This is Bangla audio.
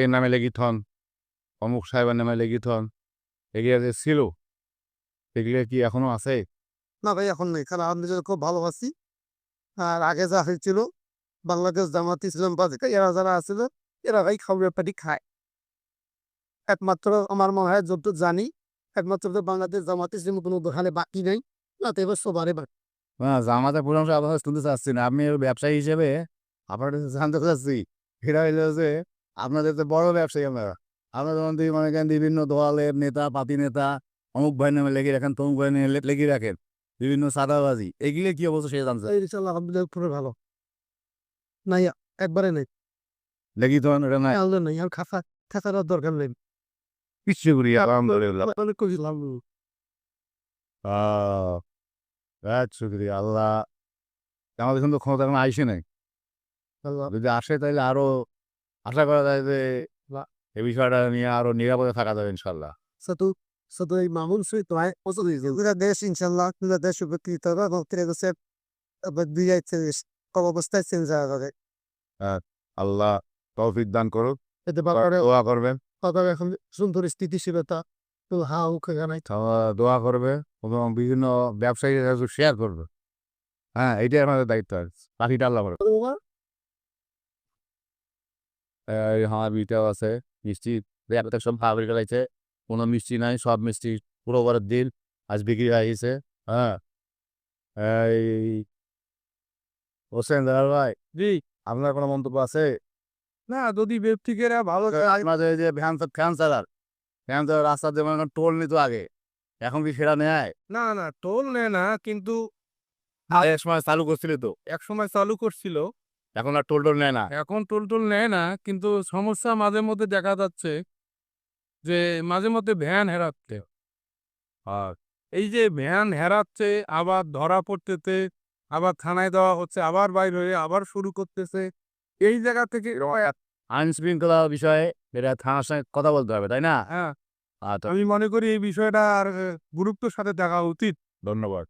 এর নামে লেগিত হন অমুক সাহেবের নামে লেগিত হন। এগুলো যে ছিল এগুলো কি এখনও আছে? না ভাই এখন নেই। কারণ আমি খুব ভালোবাসি আর আগে যা হয়েছিল বাংলাদেশ জামাত ইসলাম বাজে এরা যারা আছিল এরা ভাই খাবার পাটি খায়। একমাত্র আমার মনে হয় যত জানি একমাত্র তো বাংলাদেশ জামাত ইসলাম কোনো দোকানে বাকি নেই না তো এবার সবারই বাকি। না জামাতে পুরানো আবার শুনতে চাচ্ছি না। আমি ব্যবসায়ী হিসেবে আপনার জানতে চাচ্ছি। এটা হইল যে আপনাদের তো বড় ব্যবসায়ী আমরা। যেমন দেখি মনে করেন বিভিন্ন দলের নেতা পাতি নেতা অমুক ভাই নামে লেগে রাখেন তমুক ভাই নামে লেগে রাখেন বিভিন্ন সাদাবাজি এগুলো কি অবস্থা সেটা আলহামদুলিল্লাহ পুরো ভালো। নাই একবারে নেই। হন এটা নাই। নেই আর খাসা খাসার দরকার নেই। কিচ্ছু করি আলহামদুলিল্লাহ। অনেক খুশি আলহামদুলিল্লাহ আহ শুক্রিয়া আল্লাহ। আমাদের কিন্তু ক্ষমতা এখন আইসে নাই। যদি আসে তাহলে আরও আশা করা যায় যে এই বিষয়টা নিয়ে আরও নিরাপদে থাকা যাবে ইনশাল্লাহ kita des seperti itu kan kalau tidak bisa dia itu kalau basta senza ada আল্লাহ তৌফিক দান করুক। bakal দোয়া করবেন। এখন সুন্দর স্থিতি শিবতা তো হাউ কেগানাই তারা দোয়া করবে এবং বিভিন্ন ব্যবসায়ীরা শেয়ার করবে। হ্যাঁ এইটাই আমাদের দায়িত্ব আছে বাকিটা আল্লাহ করবে বিটাও আছে মিষ্টি। একটা সব গেলাইছে কোনো মিষ্টি নাই সব মিষ্টি পুরো দিন আজ বিক্রি হয়ে হ্যাঁ। এই হোসেন ভাই জি। আপনার কোনো মন্তব্য আছে? না যদি ব্যক্তিকেরা ভালো এই যে ভ্যান ভ্যান চালার ভ্যান চালার রাস্তার যেমন টোল নিত আগে এখন কি সেটা নেয়? না না টোল নেয় না কিন্তু এক সময় চালু করছিল তো। এক সময় চালু করছিল এখন আর টোল টোল নেয় না। এখন টোল টোল নেয় না কিন্তু সমস্যা মাঝে মধ্যে দেখা যাচ্ছে যে মাঝে মধ্যে ভ্যান হেরাচ্ছে। আর এই যে ভ্যান হেরাচ্ছে আবার ধরা পড়তেছে আবার থানায় দেওয়া হচ্ছে আবার বাইর হয়ে আবার শুরু করতেছে এই জায়গা থেকে আইন শৃঙ্খলা বিষয়ে এটা থানার সঙ্গে কথা বলতে হবে তাই না? হ্যাঁ। আচ্ছা। আমি মনে করি এই বিষয়টা আর গুরুত্বের সাথে দেখা উচিত। ধন্যবাদ।